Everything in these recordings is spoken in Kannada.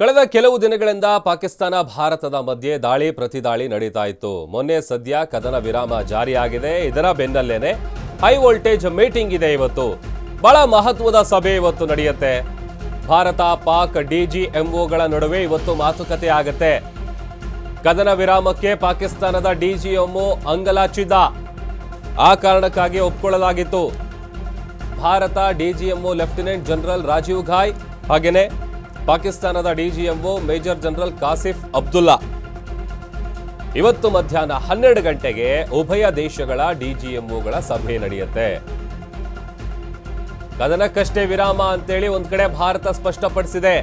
ಕಳೆದ ಕೆಲವು ದಿನಗಳಿಂದ ಪಾಕಿಸ್ತಾನ ಭಾರತದ ಮಧ್ಯೆ ದಾಳಿ ಪ್ರತಿದಾಳಿ ನಡೀತಾ ಇತ್ತು. ಮೊನ್ನೆ ಸದ್ಯ ಕದನ ವಿರಾಮ ಜಾರಿಯಾಗಿದೆ. ಇದರ ಬೆನ್ನಲ್ಲೇನೆ ಹೈ ವೋಲ್ಟೇಜ್ ಮೀಟಿಂಗ್ ಇದೆ ಇವತ್ತು. ಬಹಳ ಮಹತ್ವದ ಸಭೆ ಇವತ್ತು ನಡೆಯುತ್ತೆ. ಭಾರತ, ಪಾಕ್ ಡಿಜಿಎಂಒಗಳ ನಡುವೆ ಇವತ್ತು ಮಾತುಕತೆ ಆಗತ್ತೆ. ಕದನ ವಿರಾಮಕ್ಕೆ ಪಾಕಿಸ್ತಾನದ ಡಿಜಿಎಂಒ ಅಂಗಲಾಚಿದ ಆ ಕಾರಣಕ್ಕಾಗಿ ಒಪ್ಕೊಳ್ಳಲಾಗಿತ್ತು. Bharat DGMO lieutenant general Rajiv Ghai. ಹಾಗೇನೆ ಪಾಕಿಸ್ತಾನದ DGMO major general Kashif Abdullah. ಇವತ್ತು ಮಧ್ಯಾಹ್ನ ಹನ್ನೆರಡು ಗಂಟೆಗೆ ಉಭಯ ದೇಶಗಳ ಡಿಜಿಎಂಒಗಳ ಸಭೆ ನಡೆಯುತ್ತೆ. ಕದನಕ್ಕಷ್ಟೇ ವಿರಾಮ ಅಂತೇಳಿ ಒಂದ್ ಕಡೆ ಭಾರತ ಸ್ಪಷ್ಟಪಡಿಸಿದೆ.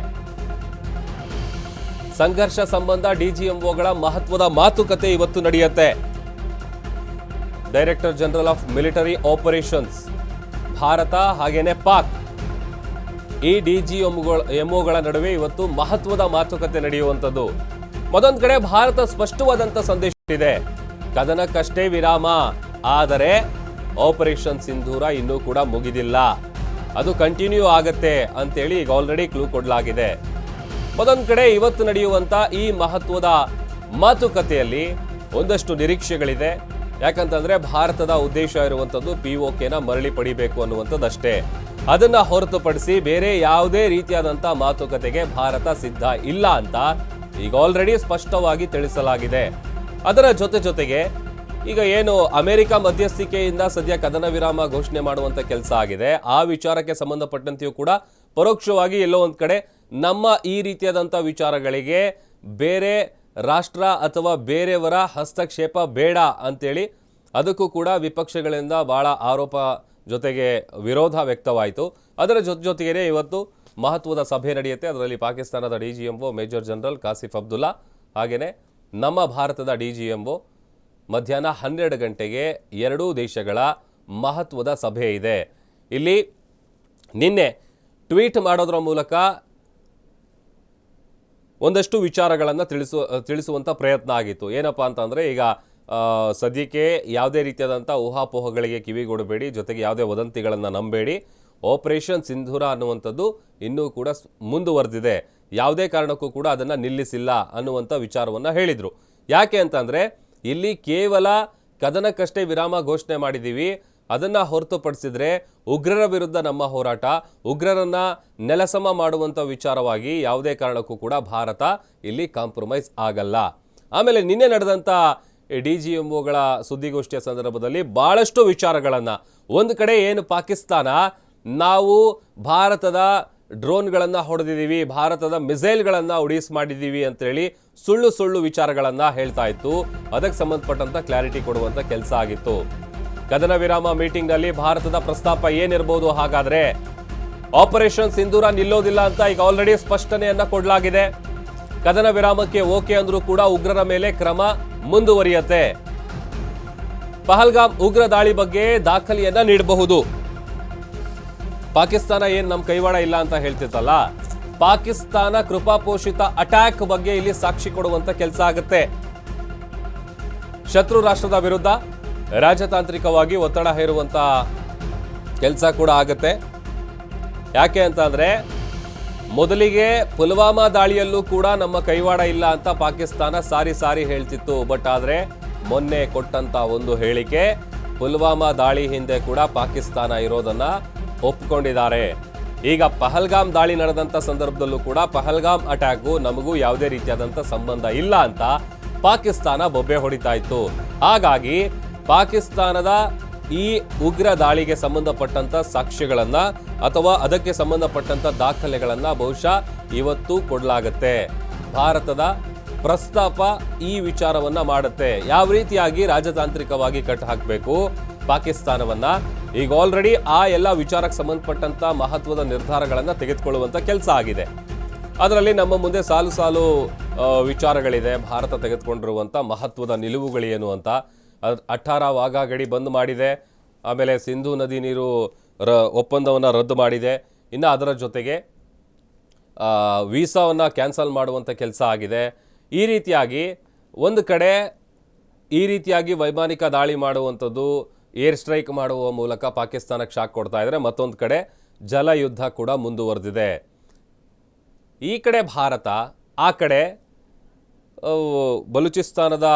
ಸಂಘರ್ಷ ಸಂಬಂಧ ಡಿಜಿಎಂಒಗಳ ಮಹತ್ವದ ಮಾತುಕತೆ ಇವತ್ತು ನಡೆಯುತ್ತೆ. Director general of military operations, Bharat ಹಾಗೇನೆ ಪಾಕ್. ಈ ಡಿಜಿಎಂಗಳ ಎಂಒಗಳ ನಡುವೆ ಇವತ್ತು ಮಹತ್ವದ ಮಾತುಕತೆ ನಡೆಯುವಂಥದ್ದು. ಮತ್ತೊಂದು ಕಡೆ ಭಾರತ ಸ್ಪಷ್ಟವಾದಂಥ ಸಂದೇಶ ಇದೆ ಕದನಕ್ಕಷ್ಟೇ ವಿರಾಮ. ಆದರೆ ಆಪರೇಷನ್ ಸಿಂಧೂರ ಇನ್ನೂ ಕೂಡ ಮುಗಿದಿಲ್ಲ. ಅದು ಕಂಟಿನ್ಯೂ ಆಗತ್ತೆ ಅಂತೇಳಿ ಈಗ ಆಲ್ರೆಡಿ ಕ್ಲೂ ಕೊಡಲಾಗಿದೆ. ಮತ್ತೊಂದು ಕಡೆ ಇವತ್ತು ನಡೆಯುವಂಥ ಈ ಮಹತ್ವದ ಮಾತುಕತೆಯಲ್ಲಿ ಒಂದಷ್ಟು ನಿರೀಕ್ಷೆಗಳಿದೆ. ಯಾಕಂತಂದ್ರೆ ಭಾರತದ ಉದ್ದೇಶ ಇರುವಂತದ್ದು ಪಿ ನ ಮರಳಿ ಪಡಿಬೇಕು ಅನ್ನುವಂಥದ್ದಷ್ಟೇ. ಅದನ್ನ ಹೊರತುಪಡಿಸಿ ಬೇರೆ ಯಾವುದೇ ರೀತಿಯಾದಂಥ ಮಾತುಕತೆಗೆ ಭಾರತ ಸಿದ್ಧ ಇಲ್ಲ ಅಂತ ಈಗ ಆಲ್ರೆಡಿ ಸ್ಪಷ್ಟವಾಗಿ ತಿಳಿಸಲಾಗಿದೆ. ಅದರ ಜೊತೆ ಜೊತೆಗೆ ಈಗ ಏನು ಅಮೆರಿಕ ಮಧ್ಯಸ್ಥಿಕೆಯಿಂದ ಸದ್ಯ ಕದನ ವಿರಾಮ ಘೋಷಣೆ ಮಾಡುವಂತ ಕೆಲಸ ಆಗಿದೆ. ಆ ವಿಚಾರಕ್ಕೆ ಸಂಬಂಧಪಟ್ಟಂತೆಯೂ ಕೂಡ ಪರೋಕ್ಷವಾಗಿ ಎಲ್ಲೋ ಒಂದು ಕಡೆ ನಮ್ಮ ಈ ರೀತಿಯಾದಂಥ ವಿಚಾರಗಳಿಗೆ ಬೇರೆ ರಾಷ್ಟ್ರ ಅಥವಾ ಬೇರೆಯವರ ಹಸ್ತಕ್ಷೇಪ ಬೇಡ ಅಂತೇಳಿ ಅದಕ್ಕೂ ಕೂಡ ವಿಪಕ್ಷಗಳಿಂದ ಭಾಳ ಆರೋಪ ಜೊತೆಗೆ ವಿರೋಧ ವ್ಯಕ್ತವಾಯಿತು. ಅದರ ಜೊತೆ ಜೊತೆಗೇನೆ ಇವತ್ತು ಮಹತ್ವದ ಸಭೆ ನಡೆಯುತ್ತೆ. ಅದರಲ್ಲಿ ಪಾಕಿಸ್ತಾನದ D G MO major general Kashif Abdullah ಹಾಗೆಯೇ ನಮ್ಮ ಭಾರತದ ಡಿ ಜಿ ಎಂಒ ಮಧ್ಯಾಹ್ನ ಹನ್ನೆರಡು ಗಂಟೆಗೆ ಎರಡೂ ದೇಶಗಳ ಮಹತ್ವದ ಸಭೆ ಇದೆ. ಇಲ್ಲಿ ನಿನ್ನೆ ಟ್ವೀಟ್ ಮಾಡೋದ್ರ ಮೂಲಕ ಒಂದಷ್ಟು ವಿಚಾರಗಳನ್ನು ತಿಳಿಸು ತಿಳಿಸುವಂಥ ಪ್ರಯತ್ನ ಆಗಿತ್ತು. ಏನಪ್ಪ ಅಂತಂದರೆ ಈಗ ಸದ್ಯಕ್ಕೆ ಯಾವುದೇ ರೀತಿಯಾದಂಥ ಊಹಾಪೋಹಗಳಿಗೆ ಕಿವಿಗೊಡಬೇಡಿ, ಜೊತೆಗೆ ಯಾವುದೇ ವದಂತಿಗಳನ್ನು ನಂಬೇಡಿ. ಆಪರೇಷನ್ ಸಿಂಧೂರ ಅನ್ನುವಂಥದ್ದು ಇನ್ನೂ ಕೂಡ ಮುಂದುವರೆದಿದೆ. ಯಾವುದೇ ಕಾರಣಕ್ಕೂ ಕೂಡ ಅದನ್ನು ನಿಲ್ಲಿಸಿಲ್ಲ ಅನ್ನುವಂಥ ವಿಚಾರವನ್ನು ಹೇಳಿದರು. ಯಾಕೆ ಅಂತಂದರೆ, ಇಲ್ಲಿ ಕೇವಲ ಕದನಕ್ಕಷ್ಟೇ ವಿರಾಮ ಘೋಷಣೆ ಮಾಡಿದ್ದೀವಿ ಅದನ್ನ ಹೊರತುಪಡಿಸಿದ್ರೆ ಉಗ್ರರ ವಿರುದ್ಧ ನಮ್ಮ ಹೋರಾಟ, ಉಗ್ರರನ್ನ ನೆಲಸಮ ಮಾಡುವಂತ ವಿಚಾರವಾಗಿ ಯಾವುದೇ ಕಾರಣಕ್ಕೂ ಕೂಡ ಭಾರತ ಇಲ್ಲಿ ಕಾಂಪ್ರಮೈಸ್ ಆಗಲ್ಲ. ಆಮೇಲೆ ನಿನ್ನೆ ನಡೆದಂತ ಡಿ ಜಿ ಎಂಒಗಳ ಸುದ್ದಿಗೋಷ್ಠಿಯ ಸಂದರ್ಭದಲ್ಲಿ ಬಹಳಷ್ಟು ವಿಚಾರಗಳನ್ನ, ಒಂದು ಕಡೆ ಏನು ಪಾಕಿಸ್ತಾನ, ನಾವು ಭಾರತದ ಡ್ರೋನ್ಗಳನ್ನು ಹೊಡೆದಿದ್ದೀವಿ, ಭಾರತದ ಮಿಸೈಲ್ಗಳನ್ನು ಉಡೀಸ್ ಮಾಡಿದ್ದೀವಿ ಅಂತೇಳಿ ಸುಳ್ಳು ಸುಳ್ಳು ವಿಚಾರಗಳನ್ನ ಹೇಳ್ತಾ ಇತ್ತು. ಅದಕ್ಕೆ ಸಂಬಂಧಪಟ್ಟಂತ ಕ್ಲಾರಿಟಿ ಕೊಡುವಂತ ಕೆಲಸ ಆಗಿತ್ತು. ಕದನ ವಿರಾಮ ಮೀಟಿಂಗ್ನಲ್ಲಿ ಭಾರತದ ಪ್ರಸ್ತಾಪ ಏನಿರಬಹುದು ಹಾಗಾದ್ರೆ? ಆಪರೇಷನ್ ಸಿಂಧೂರ ನಿಲ್ಲೋದಿಲ್ಲ ಅಂತ ಈಗ ಆಲ್ರೆಡಿ ಸ್ಪಷ್ಟನೆಯನ್ನ ಕೊಡಲಾಗಿದೆ. ಕದನ ವಿರಾಮಕ್ಕೆ ಓಕೆ ಅಂದ್ರೂ ಕೂಡ ಉಗ್ರರ ಮೇಲೆ ಕ್ರಮ ಮುಂದುವರಿಯತ್ತೆ. ಪಹಲ್ಗಾಮ್ ಉಗ್ರ ದಾಳಿ ಬಗ್ಗೆ ದಾಖಲೆಯನ್ನ ನೀಡಬಹುದು. ಪಾಕಿಸ್ತಾನ ಏನ್ ನಮ್ ಕೈವಾಡ ಇಲ್ಲ ಅಂತ ಹೇಳ್ತಿತ್ತಲ್ಲ? ಪಾಕಿಸ್ತಾನ ಕೃಪಾಪೋಷಿತ ಅಟ್ಯಾಕ್ ಬಗ್ಗೆ ಇಲ್ಲಿ ಸಾಕ್ಷಿ ಕೊಡುವಂತ ಕೆಲಸ ಆಗುತ್ತೆ. ಶತ್ರು ರಾಷ್ಟ್ರದ ವಿರುದ್ಧ ರಾಜತಾಂತ್ರಿಕವಾಗಿ ಒತ್ತಡ ಹೇರುವಂತ ಕೆಲಸ ಕೂಡ ಆಗುತ್ತೆ. ಯಾಕೆ ಅಂತಂದ್ರೆ, ಮೊದಲಿಗೆ ಪುಲ್ವಾಮಾ ದಾಳಿಯಲ್ಲೂ ಕೂಡ ನಮ್ಮ ಕೈವಾಡ ಇಲ್ಲ ಅಂತ ಪಾಕಿಸ್ತಾನ ಸಾರಿ ಸಾರಿ ಹೇಳ್ತಿತ್ತು. ಬಟ್ ಆದ್ರೆ, ಮೊನ್ನೆ ಕೊಟ್ಟಂತ ಒಂದು ಹೇಳಿಕೆ, ಪುಲ್ವಾಮಾ ದಾಳಿ ಹಿಂದೆ ಕೂಡ ಪಾಕಿಸ್ತಾನ ಇರೋದನ್ನ ಒಪ್ಪಿಕೊಂಡಿದ್ದಾರೆ ಈಗ ಪಹಲ್ಗಾಮ್ ದಾಳಿ ನಡೆದಂತ ಸಂದರ್ಭದಲ್ಲೂ ಕೂಡ ಪಹಲ್ಗಾಮ್ ಅಟ್ಯಾಕು ನಮಗೂ ಯಾವುದೇ ರೀತಿಯಾದಂತ ಸಂಬಂಧ ಇಲ್ಲ ಅಂತ ಪಾಕಿಸ್ತಾನ ಬೊಬ್ಬೆ ಹೊಡಿತಾ ಇತ್ತು. ಹಾಗಾಗಿ ಪಾಕಿಸ್ತಾನದ ಈ ಉಗ್ರ ದಾಳಿಗೆ ಸಂಬಂಧಪಟ್ಟಂಥ ಸಾಕ್ಷ್ಯಗಳನ್ನು ಅಥವಾ ಅದಕ್ಕೆ ಸಂಬಂಧಪಟ್ಟಂಥ ದಾಖಲೆಗಳನ್ನು ಬಹುಶಃ ಇವತ್ತು ಕೊಡಲಾಗತ್ತೆ. ಭಾರತದ ಪ್ರಸ್ತಾಪ ಈ ವಿಚಾರವನ್ನು ಮಾಡುತ್ತೆ. ಯಾವ ರೀತಿಯಾಗಿ ರಾಜತಾಂತ್ರಿಕವಾಗಿ ಕಟ್ ಹಾಕಬೇಕು ಪಾಕಿಸ್ತಾನವನ್ನು? ಈಗ ಆಲ್ರೆಡಿ ಆ ಎಲ್ಲ ವಿಚಾರಕ್ಕೆ ಸಂಬಂಧಪಟ್ಟಂಥ ಮಹತ್ವದ ನಿರ್ಧಾರಗಳನ್ನು ತೆಗೆದುಕೊಳ್ಳುವಂಥ ಕೆಲಸ ಆಗಿದೆ. ಅದರಲ್ಲಿ ನಮ್ಮ ಮುಂದೆ ಸಾಲು ಸಾಲು ವಿಚಾರಗಳಿದೆ. ಭಾರತ ತೆಗೆದುಕೊಂಡಿರುವಂಥ ಮಹತ್ವದ ನಿಲುವುಗಳೇನು ಅಂತ. ಅಠಾರ ವಾಘಾ ಗಡಿ ಬಂದ್ ಮಾಡಿದೆ. ಆಮೇಲೆ ಸಿಂಧೂ ನದಿ ನೀರು ರ ಒಪ್ಪಂದವನ್ನು ರದ್ದು ಮಾಡಿದೆ. ಇನ್ನು ಅದರ ಜೊತೆಗೆ ವೀಸಾವನ್ನು ಕ್ಯಾನ್ಸಲ್ ಮಾಡುವಂಥ ಕೆಲಸ ಆಗಿದೆ. ಈ ರೀತಿಯಾಗಿ ಒಂದು ಕಡೆ ಈ ರೀತಿಯಾಗಿ ವೈಮಾನಿಕ ದಾಳಿ ಮಾಡುವಂಥದ್ದು ಏರ್ ಸ್ಟ್ರೈಕ್ ಮಾಡುವ ಮೂಲಕ ಪಾಕಿಸ್ತಾನಕ್ಕೆ ಶಾಕ್ ಕೊಡ್ತಾ ಇದ್ದರೆ ಮತ್ತೊಂದು ಕಡೆ ಜಲ ಯುದ್ಧ ಕೂಡ ಮುಂದುವರೆದಿದೆ. ಈ ಕಡೆ ಭಾರತ, ಆ ಕಡೆ ಬಲೂಚಿಸ್ತಾನದ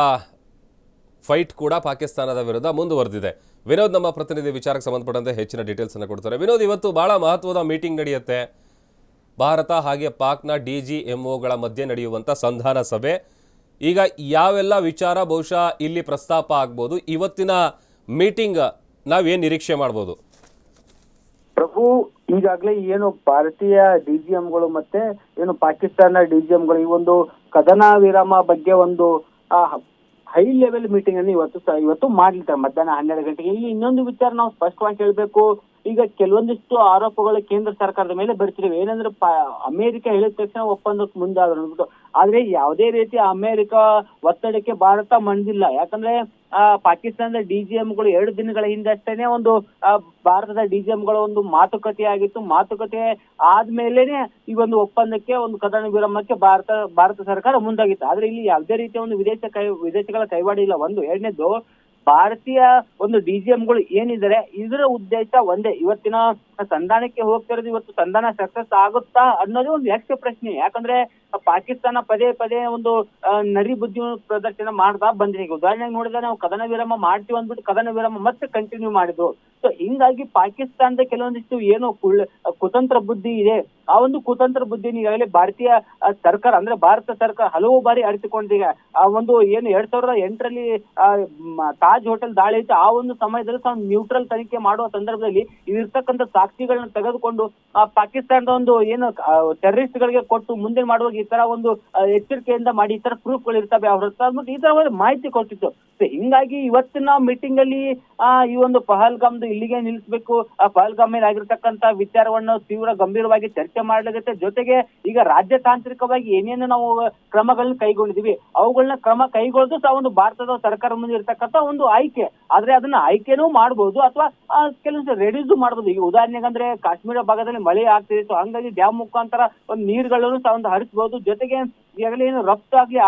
ಫೈಟ್ ಕೂಡ ಪಾಕಿಸ್ತಾನದ ವಿರುದ್ಧ ಮುಂದುವರೆದಿದೆ. ವಿನೋದ್ ನಮ್ಮ ಪ್ರತಿನಿಧಿ, ವಿಚಾರಕ್ಕೆ ಸಂಬಂಧಪಟ್ಟಂತೆ ಹೆಚ್ಚಿನ ಡೀಟೇಲ್ಸ್ ಅನ್ನು ಕೊಡ್ತಾರೆ. ವಿನೋದ್, ಇವತ್ತು ಬಹಳ ಮಹತ್ವದ ಮೀಟಿಂಗ್ ನಡೆಯುತ್ತೆ. ಭಾರತ ಹಾಗೆ ಪಾಕ್ನ ಡಿ ಜಿ ಎಂಒಗಳ ಮಧ್ಯೆ ನಡೆಯುವಂಥ ಸಂಧಾನ ಸಭೆ. ಈಗ ಯಾವೆಲ್ಲ ವಿಚಾರ ಬಹುಶಃ ಇಲ್ಲಿ ಪ್ರಸ್ತಾಪ ಆಗ್ಬೋದು, ಇವತ್ತಿನ ಮೀಟಿಂಗ್ ನಾವೇನು ನಿರೀಕ್ಷೆ ಮಾಡ್ಬೋದು? ಪ್ರಭು, ಈಗಾಗಲೇ ಏನು ಭಾರತೀಯ ಡಿಜಿಎಂಗಳು ಮತ್ತೆ ಏನು ಪಾಕಿಸ್ತಾನ ಡಿಜಿಎಂಗಳು ಈ ಒಂದು ಕದನ ವಿರಾಮ ಬಗ್ಗೆ ಒಂದು ಹೈ ಲೆವೆಲ್ ಮೀಟಿಂಗ್ ಅನ್ನು ಇವತ್ತು ಇವತ್ತು ಮಾಡ್ಲಿದ್ದಾರೆ ಮಧ್ಯಾಹ್ನ ಹನ್ನೆರಡು ಗಂಟೆಗೆ. ಇಲ್ಲಿ ಇನ್ನೊಂದು ವಿಚಾರ ನಾವು ಸ್ಪಷ್ಟವಾಗಿ ಹೇಳಬೇಕು. ಈಗ ಕೆಲವೊಂದಿಷ್ಟು ಆರೋಪಗಳು ಕೇಂದ್ರ ಸರ್ಕಾರದ ಮೇಲೆ ಬರ್ತಿವೆ ಏನಂದ್ರೆ ಅಮೆರಿಕ ಹೇಳಿದ ತಕ್ಷಣ ಒಪ್ಪಂದಕ್ಕೆ ಮುಂದಾದ್ರು. ಆದ್ರೆ ಯಾವುದೇ ರೀತಿ ಅಮೆರಿಕ ಒತ್ತಡಕ್ಕೆ ಭಾರತ ಮಂಡಿಲ್ಲ. ಯಾಕಂದ್ರೆ ಪಾಕಿಸ್ತಾನದ ಡಿಜಿಎಂಗಳು ಎರಡು ದಿನಗಳ ಹಿಂದಷ್ಟೇನೆ ಒಂದು ಭಾರತದ ಡಿಜಿಎಂಗಳ ಒಂದು ಮಾತುಕತೆ ಆಗಿತ್ತು. ಮಾತುಕತೆ ಆದ್ಮೇಲೆನೆ ಈ ಒಂದು ಒಪ್ಪಂದಕ್ಕೆ, ಒಂದು ಕದನ ವಿರಾಮಕ್ಕೆ ಭಾರತ ಭಾರತ ಸರ್ಕಾರ ಮುಂದಾಗಿತ್ತು. ಆದ್ರೆ ಇಲ್ಲಿ ಯಾವುದೇ ರೀತಿಯ ಒಂದು ವಿದೇಶ ಕೈ, ವಿದೇಶಗಳ ಕೈವಾಡ ಇಲ್ಲ. ಒಂದು, ಎರಡನೇದು, ಭಾರತೀಯ ಒಂದು ಡಿಜಿಎಂಗಳು ಏನಿದ್ದಾರೆ, ಇದರ ಉದ್ದೇಶ ಒಂದೇ. ಇವತ್ತಿನ ಸಂಧಾನಕ್ಕೆ ಹೋಗ್ತಿರೋದು ಇವತ್ತು ಸಂಧಾನ ಸಕ್ಸಸ್ ಆಗುತ್ತಾ ಅನ್ನೋದು ಒಂದು ಯಕ್ಷ ಪ್ರಶ್ನೆ. ಯಾಕಂದ್ರೆ ಪಾಕಿಸ್ತಾನ ಪದೇ ಪದೇ ಒಂದು ನರಿ ಬುದ್ಧಿ ಪ್ರದರ್ಶನ ಮಾಡ್ತಾ ಬಂದ್ರೆ ಈಗ ಉದಾಹರಣೆಗೆ ನೋಡಿದ್ರೆ ನಾವು ಕದನ ವಿರಾಮ ಮಾಡ್ತೀವಿ ಅಂದ್ಬಿಟ್ಟು ಕದನ ವಿರಾಮ ಮತ್ತೆ ಕಂಟಿನ್ಯೂ ಮಾಡಿದ್ರು ಸೊ ಹಿಂಗಾಗಿ ಪಾಕಿಸ್ತಾನದ ಕೆಲವೊಂದಿಷ್ಟು ಏನು ಕುತಂತ್ರ ಬುದ್ಧಿ ಇದೆ, ಆ ಒಂದು ಕುತಂತ್ರ ಬುದ್ಧಿ ಈಗಾಗಲೇ ಭಾರತೀಯ ಸರ್ಕಾರ, ಅಂದ್ರೆ ಭಾರತ ಸರ್ಕಾರ ಹಲವು ಬಾರಿ ಅರಿತುಕೊಂಡಿದೆ. ಆ ಒಂದು ಏನು ಎರಡ್ ಸಾವಿರದ ಎಂಟರಲ್ಲಿ ತಾಜ್ ಹೋಟೆಲ್ ದಾಳಿ ಇತ್ತು ಆ ಒಂದು ಸಮಯದಲ್ಲಿ ನ್ಯೂಟ್ರಲ್ ತನಿಖೆ ಮಾಡುವ ಸಂದರ್ಭದಲ್ಲಿ ಇರ್ತಕ್ಕಂಥ ಸಾಕ್ಷಿಗಳನ್ನ ತೆಗೆದುಕೊಂಡು ಪಾಕಿಸ್ತಾನದ ಒಂದು ಏನು ಟೆರರಿಸ್ಟ್ ಗಳಿಗೆ ಕೊಟ್ಟು ಮುಂದೆ ಮಾಡುವಾಗ ಈ ತರ ಒಂದು ಎಚ್ಚರಿಕೆಯಿಂದ ಮಾಡಿ, ಈ ತರ ಪ್ರೂಫ್ಗಳು ಇರ್ತವೆ. ಅವ್ರ ಈ ತರ ಒಂದು ಮಾಹಿತಿ ಕೊಟ್ಟಿತ್ತು. ಹಿಂಗಾಗಿ ಇವತ್ತಿನ ಮೀಟಿಂಗ್ ಅಲ್ಲಿ, ಆ, ಈ ಒಂದು ಪಹಲ್ಗಾಮ್ದು ಇಲ್ಲಿಗೆ ನಿಲ್ಲಿಸಬೇಕು. ಆ ಪಹಲ್ಗಾಮ್ ಮೇಲೆ ಆಗಿರ್ತಕ್ಕಂತ ವಿಚಾರವನ್ನು ತೀವ್ರ ಗಂಭೀರವಾಗಿ ಚರ್ಚೆ ಮಾಡಲಾಗುತ್ತೆ ಜೊತೆಗೆ ಈಗ ರಾಜ್ಯ ತಾಂತ್ರಿಕವಾಗಿ ಏನೇನು ನಾವು ಕ್ರಮಗಳನ್ನ ಕೈಗೊಂಡಿದೀವಿ ಅವುಗಳನ್ನ ಕ್ರಮ ಕೈಗೊಳ್ಳೋದು ಸಹ ಒಂದು ಭಾರತದ ಸರ್ಕಾರ ಮುಂದೆ ಇರ್ತಕ್ಕಂತ ಒಂದು ಆಯ್ಕೆ. ಆದ್ರೆ ಅದನ್ನ ಆಯ್ಕೆನೂ ಮಾಡಬಹುದು ಅಥವಾ ಕೆಲವೊಂದು ರೆಡ್ಯೂಸ್ ಮಾಡಬಹುದು ಈಗ ಉದಾಹರಣೆಗೆ ಅಂದ್ರೆ ಕಾಶ್ಮೀರ ಭಾಗದಲ್ಲಿ ಮಳೆ ಆಗ್ತಿದೆ. ಸೊ ಹಂಗಾಗಿ ಡ್ಯಾಮ್ ಮುಖಾಂತರ ಒಂದು ನೀರುಗಳನ್ನು ಸಹ ಒಂದು ಹರಿಸಬಹುದು ಜೊತೆಗೆ ಈಗಾಗಲೇ ಏನು ರಫ್ತು ಆಗ್ಲಿ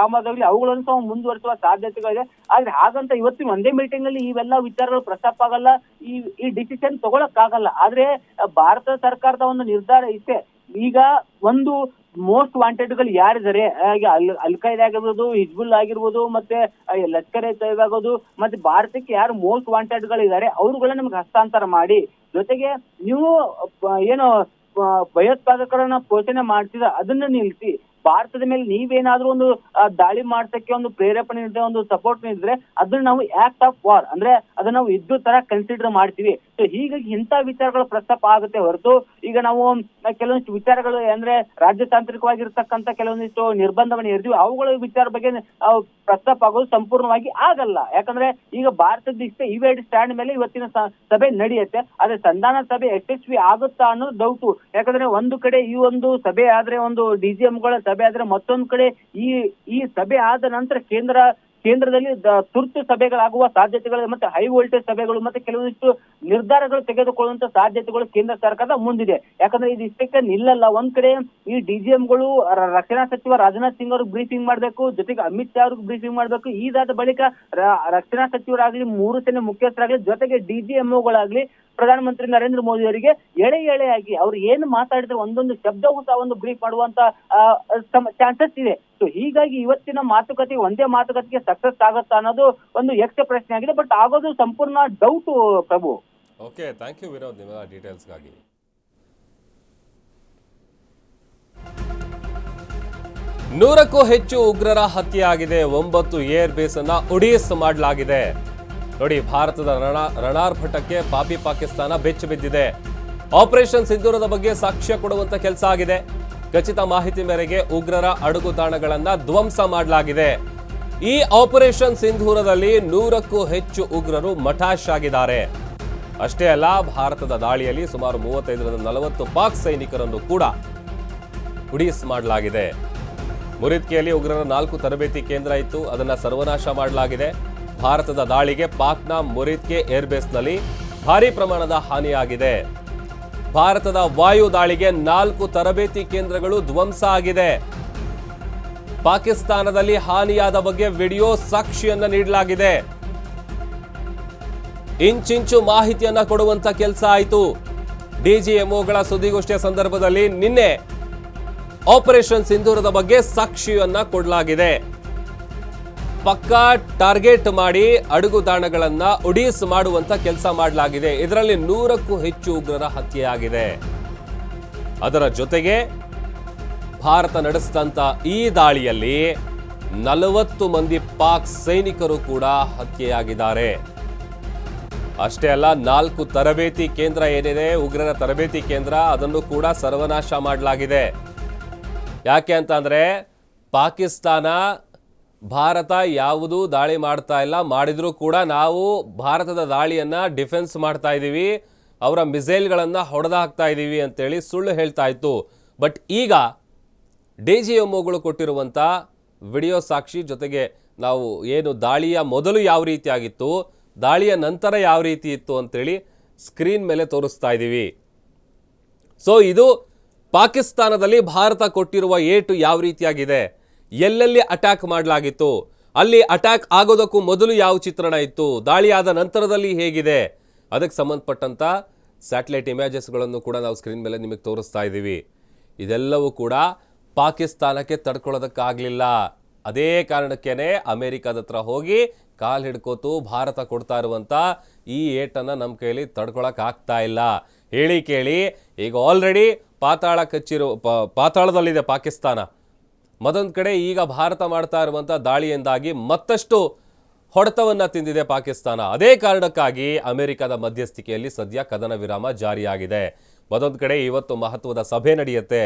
ಅವುಗಳನ್ನು ಸಹ ಮುಂದುವರಿಸುವ ಸಾಧ್ಯತೆಗಳಿದೆ ಆದ್ರೆ ಹಾಗಂತ ಇವತ್ತಿನ ಒಂದೇ ಮೀಟಿಂಗ್ ಅಲ್ಲಿ ಇವೆಲ್ಲ ವಿಚಾರಗಳು ಪ್ರಸ್ತಾಪ ಆಗಲ್ಲ. ಈ ಈ ಡಿಸಿಷನ್ ತಗೊಳಕ್ಕಾಗಲ್ಲ ಆದ್ರೆ ಭಾರತ ಸರ್ಕಾರದ ಒಂದು ನಿರ್ಧಾರ ಇಷ್ಟೇ. ಈಗ ಒಂದು ಮೋಸ್ಟ್ ವಾಂಟೆಡ್ಗಳು ಯಾರಿದ್ದಾರೆ? ಹಾಗೆ ಅಲ್ ಅಲ್ ಆಗಿರ್ಬೋದು, ಹಿಜ್ಬುಲ್ ಆಗಿರ್ಬೋದು, ಮತ್ತೆ ಲಷ್ಕರ್ ಎ ತೈಬ್ ಆಗೋದು, ಮತ್ತೆ ಭಾರತಕ್ಕೆ ಯಾರು ಮೋಸ್ಟ್ ವಾಂಟೆಡ್ ಗಳಿದ್ದಾರೆ, ಅವ್ರುಗಳನ್ನ ನಮ್ಗೆ ಹಸ್ತಾಂತರ ಮಾಡಿ. ಜೊತೆಗೆ ನೀವು ಏನು ಭಯೋತ್ಪಾದಕರನ್ನ ಪೋಷಣೆ ಮಾಡ್ತೀರಾ ಅದನ್ನ ನಿಲ್ಲಿಸಿ. ಭಾರತದ ಮೇಲೆ ನೀವೇನಾದ್ರೂ ಒಂದು ದಾಳಿ ಮಾಡ್ಸಕ್ಕೆ ಒಂದು ಪ್ರೇರೇಪಣೆ ನೀಡಿದ್ರೆ ಒಂದು ಸಪೋರ್ಟ್ ನೀಡಿದ್ರೆ ಅದನ್ನ ನಾವು ಆಕ್ಟ್ ಆಫ್ ವಾರ್ ಅಂದ್ರೆ ಅದನ್ನ ನಾವು ಇದ್ದು ತರ ಕನ್ಸಿಡರ್ ಮಾಡ್ತೀವಿ. ಸೊ ಹೀಗಾಗಿ ಇಂತ ವಿಚಾರಗಳು ಪ್ರಸ್ತಾಪ ಆಗುತ್ತೆ ಹೊರತು ಈಗ ನಾವು ಕೆಲವೊಂದಿಷ್ಟು ವಿಚಾರಗಳು ಅಂದ್ರೆ ರಾಜ್ಯತಾಂತ್ರಿಕವಾಗಿರ್ತಕ್ಕಂಥ ಕೆಲವೊಂದಿಷ್ಟು ನಿರ್ಬಂಧವನ್ನು ಇರ್ತೀವಿ ಅವುಗಳ ವಿಚಾರ ಬಗ್ಗೆ ಪ್ರಸ್ತಾಪ ಆಗೋದು ಸಂಪೂರ್ಣವಾಗಿ ಆಗಲ್ಲ. ಯಾಕಂದ್ರೆ ಈಗ ಭಾರತದ ಇಷ್ಟೇ ಇವೆರಡು ಸ್ಟ್ಯಾಂಡ್ ಮೇಲೆ ಇವತ್ತಿನ ಸಭೆ ನಡೆಯುತ್ತೆ. ಆದ್ರೆ ಸಂಧಾನ ಸಭೆ ಯಶಸ್ವಿ ಆಗುತ್ತಾ ಅನ್ನೋದು ಡೌಟು ಯಾಕಂದ್ರೆ ಒಂದು ಕಡೆ ಈ ಒಂದು ಸಭೆ ಆದ್ರೆ ಒಂದು ಡಿಜಿಎಂಗಳ ಸಭೆ ಆದ್ರೆ ಮತ್ತೊಂದು ಕಡೆ ಈ ಈ ಸಭೆ ಆದ ನಂತರ ಕೇಂದ್ರ ಕೇಂದ್ರದಲ್ಲಿ ತುರ್ತು ಸಭೆಗಳಾಗುವ ಸಾಧ್ಯತೆಗಳು ಮತ್ತೆ ಹೈ ವೋಲ್ಟೇಜ್ ಸಭೆಗಳು ಮತ್ತೆ ಕೆಲವೊಂದಿಷ್ಟು ನಿರ್ಧಾರಗಳು ತೆಗೆದುಕೊಳ್ಳುವಂತ ಸಾಧ್ಯತೆಗಳು ಕೇಂದ್ರ ಸರ್ಕಾರದ ಮುಂದಿದೆ. ಯಾಕಂದ್ರೆ ಇದು ಇಷ್ಟಕ್ಕೆ ನಿಲ್ಲಲ್ಲ. ಒಂದ್ ಕಡೆ ಈ ಡಿಜಿಎಂಗಳು ರಕ್ಷಣಾ ಸಚಿವ ರಾಜನಾಥ್ ಸಿಂಗ್ ಅವ್ರಿಗೆ ಬ್ರೀಫಿಂಗ್ ಮಾಡಬೇಕು, ಜೊತೆಗೆ ಅಮಿತ್ ಶಾ ಅವ್ರಿಗೆ ಬ್ರೀಫಿಂಗ್ ಮಾಡಬೇಕು. ಇದಾದ ಬಳಿಕ ರಕ್ಷಣಾ ಸಚಿವರಾಗ್ಲಿ, ಮೂರು ಸೇನೆ ಮುಖ್ಯಸ್ಥರಾಗ್ಲಿ, ಜೊತೆಗೆ ಡಿಜಿಎಂಒಗಳಾಗ್ಲಿ ಪ್ರಧಾನಮಂತ್ರಿ ನರೇಂದ್ರ ಮೋದಿ ಅವರಿಗೆ ಎಳೆ ಎಳೆಯಾಗಿ ಅವ್ರು ಏನು ಮಾತಾಡಿದ್ರೆ ಒಂದೊಂದು ಶಬ್ದವೂ ಸಹ ಒಂದು ಬ್ರೀಫ್ ಮಾಡುವಂತ ಚಾನ್ಸಸ್ ಇದೆ. ಸೊ ಹೀಗಾಗಿ ಇವತ್ತಿನ ಮಾತುಕತೆ ಒಂದೇ ಮಾತುಕತೆಗೆ ಸಕ್ಸಸ್ ಆಗುತ್ತಾ ಅನ್ನೋದು ಒಂದು ಯಕ್ಷ ಪ್ರಶ್ನೆ ಆಗಿದೆ. ಬಟ್ ಆಗೋದು ಸಂಪೂರ್ಣ doubt Prabhu. Okay thank you Vinod ನಿಮ್ಮ ಡೀಟೇಲ್ಸ್ಗಾಗಿ ನೂರಕ್ಕೂ ಹೆಚ್ಚು ಉಗ್ರರ ಹತ್ಯೆಯಾಗಿದೆ. ಒಂಬತ್ತು ಏರ್ ಬೇಸ್ ಅನ್ನ ಒಡಿಯಸ್ ಮಾಡಲಾಗಿದೆ. ನೋಡಿ, ಭಾರತದ ರಣ ರಣಾರ್ಭಟಕ್ಕೆ ಪಾಪಿ ಪಾಕಿಸ್ತಾನ ಬೆಚ್ಚು ಬಿದ್ದಿದೆ. ಆಪರೇಷನ್ ಸಿಂಧೂರದ ಬಗ್ಗೆ ಸಾಕ್ಷ್ಯ ಕೊಡುವಂತ ಕೆಲಸ ಆಗಿದೆ. ಖಚಿತ ಮಾಹಿತಿ ಮೇರೆಗೆ ಉಗ್ರರ ಅಡುಗುತಾಣಗಳನ್ನ ಧ್ವಂಸ ಮಾಡಲಾಗಿದೆ. ಈ ಆಪರೇಷನ್ ಸಿಂಧೂರದಲ್ಲಿ ನೂರಕ್ಕೂ ಹೆಚ್ಚು ಉಗ್ರರು ಮಠಾಶ್ ಆಗಿದ್ದಾರೆ. ಅಷ್ಟೇ ಅಲ್ಲ, ಭಾರತದ ದಾಳಿಯಲ್ಲಿ ಸುಮಾರು ಮೂವತ್ತೈದರಿಂದ ನಲವತ್ತು ಪಾಕ್ ಸೈನಿಕರನ್ನು ಕೂಡ ಹುಡಿಸ್ ಮಾಡಲಾಗಿದೆ. ಮುರಿದ್ಕೆಯಲ್ಲಿ ಉಗ್ರರ ನಾಲ್ಕು ತರಬೇತಿ ಕೇಂದ್ರ ಇತ್ತು, ಅದನ್ನು ಸರ್ವನಾಶ ಮಾಡಲಾಗಿದೆ. ಭಾರತದ ದಾಳಿಗೆ ಪಾಕ್ನ ಮುರಿದ್ಕೆ ಏರ್ಬೇಸ್ನಲ್ಲಿ ಭಾರಿ ಪ್ರಮಾಣದ ಹಾನಿಯಾಗಿದೆ. ಭಾರತದ ವಾಯು ದಾಳಿಗೆ ನಾಲ್ಕು ತರಬೇತಿ ಕೇಂದ್ರಗಳು ಧ್ವಂಸ ಆಗಿದೆ. ಪಾಕಿಸ್ತಾನದಲ್ಲಿ ಹಾನಿಯಾದ ಬಗ್ಗೆ ವಿಡಿಯೋ ಸಾಕ್ಷಿಯನ್ನು ನೀಡಲಾಗಿದೆ. ಇಂಚಿಂಚು ಮಾಹಿತಿಯನ್ನ ಕೊಡುವಂತ ಕೆಲಸ ಆಯಿತು. ಡಿಜಿಎಂಒಗಳ ಸುದ್ದಿಗೋಷ್ಠಿಯ ಸಂದರ್ಭದಲ್ಲಿ ನಿನ್ನೆ ಆಪರೇಷನ್ ಸಿಂಧೂರದ ಬಗ್ಗೆ ಸಾಕ್ಷಿಯನ್ನ ಕೊಡಲಾಗಿದೆ. ಪಕ್ಕಾ ಟಾರ್ಗೆಟ್ ಮಾಡಿ ಅಡುಗುದಾಣಗಳನ್ನು ಒಡೀಸ್ ಮಾಡುವಂತ ಕೆಲಸ ಮಾಡಲಾಗಿದೆ. ಇದರಲ್ಲಿ ನೂರಕ್ಕೂ ಹೆಚ್ಚು ಉಗ್ರರ ಹತ್ಯೆಯಾಗಿದೆ. ಅದರ ಜೊತೆಗೆ ಭಾರತ ನಡೆಸಿದಂತ ಈ ದಾಳಿಯಲ್ಲಿ ನಲವತ್ತು ಮಂದಿ ಪಾಕ್ ಸೈನಿಕರು ಕೂಡ ಹತ್ಯೆಯಾಗಿದ್ದಾರೆ. ಅಷ್ಟೇ ಅಲ್ಲ, ನಾಲ್ಕು ತರಬೇತಿ ಕೇಂದ್ರ ಏನಿದೆ, ಉಗ್ರರ ತರಬೇತಿ ಕೇಂದ್ರ, ಅದನ್ನು ಕೂಡ ಸರ್ವನಾಶ ಮಾಡಲಾಗಿದೆ. ಯಾಕೆ ಅಂತಂದ್ರೆ ಪಾಕಿಸ್ತಾನ ಭಾರತ ಯಾವುದೂ ದಾಳಿ ಮಾಡ್ತಾ ಇಲ್ಲ. ಮಾಡಿದರೂ ಕೂಡ ನಾವು ಭಾರತದ ದಾಳಿಯನ್ನು ಡಿಫೆನ್ಸ್ ಮಾಡ್ತಾ ಇದ್ದೀವಿ ಅವರ ಮಿಸೈಲ್ಗಳನ್ನು ಹೊಡೆದು ಹಾಕ್ತಾ ಇದ್ದೀವಿ ಅಂತೇಳಿ ಸುಳ್ಳು ಹೇಳ್ತಾ ಇತ್ತು. ಬಟ್ ಈಗ ಡಿ ಜಿ ಎಮ್ಒಗಳು ಕೊಟ್ಟಿರುವಂಥ ವಿಡಿಯೋ ಸಾಕ್ಷಿ ಜೊತೆಗೆ ನಾವು ಏನು ದಾಳಿಯ ಮೊದಲು ಯಾವ ರೀತಿ ಆಗಿತ್ತು, ದಾಳಿಯ ನಂತರ ಯಾವ ರೀತಿ ಇತ್ತು ಅಂತೇಳಿ ಸ್ಕ್ರೀನ್ ಮೇಲೆ ತೋರಿಸ್ತಾ ಇದ್ದೀವಿ ಸೊ ಇದು ಪಾಕಿಸ್ತಾನದಲ್ಲಿ ಭಾರತ ಕೊಟ್ಟಿರುವ ಏಟು ಯಾವ ರೀತಿಯಾಗಿದೆ? ಎಲ್ಲೆಲ್ಲಿ ಅಟ್ಯಾಕ್ ಮಾಡಲಾಗಿತ್ತು? ಅಲ್ಲಿ ಅಟ್ಯಾಕ್ ಆಗೋದಕ್ಕೂ ಮೊದಲು ಯಾವ ಚಿತ್ರಣ ಇತ್ತು? ದಾಳಿಯಾದ ನಂತರದಲ್ಲಿ ಹೇಗಿದೆ? ಅದಕ್ಕೆ ಸಂಬಂಧಪಟ್ಟಂಥ ಸ್ಯಾಟಲೈಟ್ ಇಮ್ಯಾಜಸ್ಗಳನ್ನು ಕೂಡ ನಾವು ಸ್ಕ್ರೀನ್ ಮೇಲೆ ನಿಮಗೆ ತೋರಿಸ್ತಾ ಇದ್ದೀವಿ. ಇದೆಲ್ಲವೂ ಕೂಡ ಪಾಕಿಸ್ತಾನಕ್ಕೆ ತಡ್ಕೊಳ್ಳೋದಕ್ಕಾಗಲಿಲ್ಲ. ಅದೇ ಕಾರಣಕ್ಕೇ ಅಮೇರಿಕಾದ ಹತ್ರ ಹೋಗಿ ಕಾಲ್ ಹಿಡ್ಕೋತು ಭಾರತ ಕೊಡ್ತಾ ಇರುವಂಥ ಈ ಏಟನ್ನು ನಮ್ಮ ಕೈಯಲ್ಲಿ ತಡ್ಕೊಳಕ್ಕಾಗ್ತಾ ಇಲ್ಲ. ಹೇಳಿ ಕೇಳಿ, ಈಗ ಆಲ್ರೆಡಿ ಪಾತಾಳ ಕಚ್ಚಿರೋ ಪಾತಾಳದಲ್ಲಿದೆ ಪಾಕಿಸ್ತಾನ. ಮತ್ತೊಂದು ಕಡೆ ಈಗ ಭಾರತ ಮಾಡ್ತಾ ಇರುವಂಥ ದಾಳಿಯಿಂದಾಗಿ ಮತ್ತಷ್ಟು ಹೊಡೆತವನ್ನು ತಿಂದಿದೆ ಪಾಕಿಸ್ತಾನ. ಅದೇ ಕಾರಣಕ್ಕಾಗಿ ಅಮೆರಿಕದ ಮಧ್ಯಸ್ಥಿಕೆಯಲ್ಲಿ ಸದ್ಯ ಕದನ ವಿರಾಮ ಜಾರಿಯಾಗಿದೆ. ಮತ್ತೊಂದು ಕಡೆ ಇವತ್ತು ಮಹತ್ವದ ಸಭೆ ನಡೆಯುತ್ತೆ.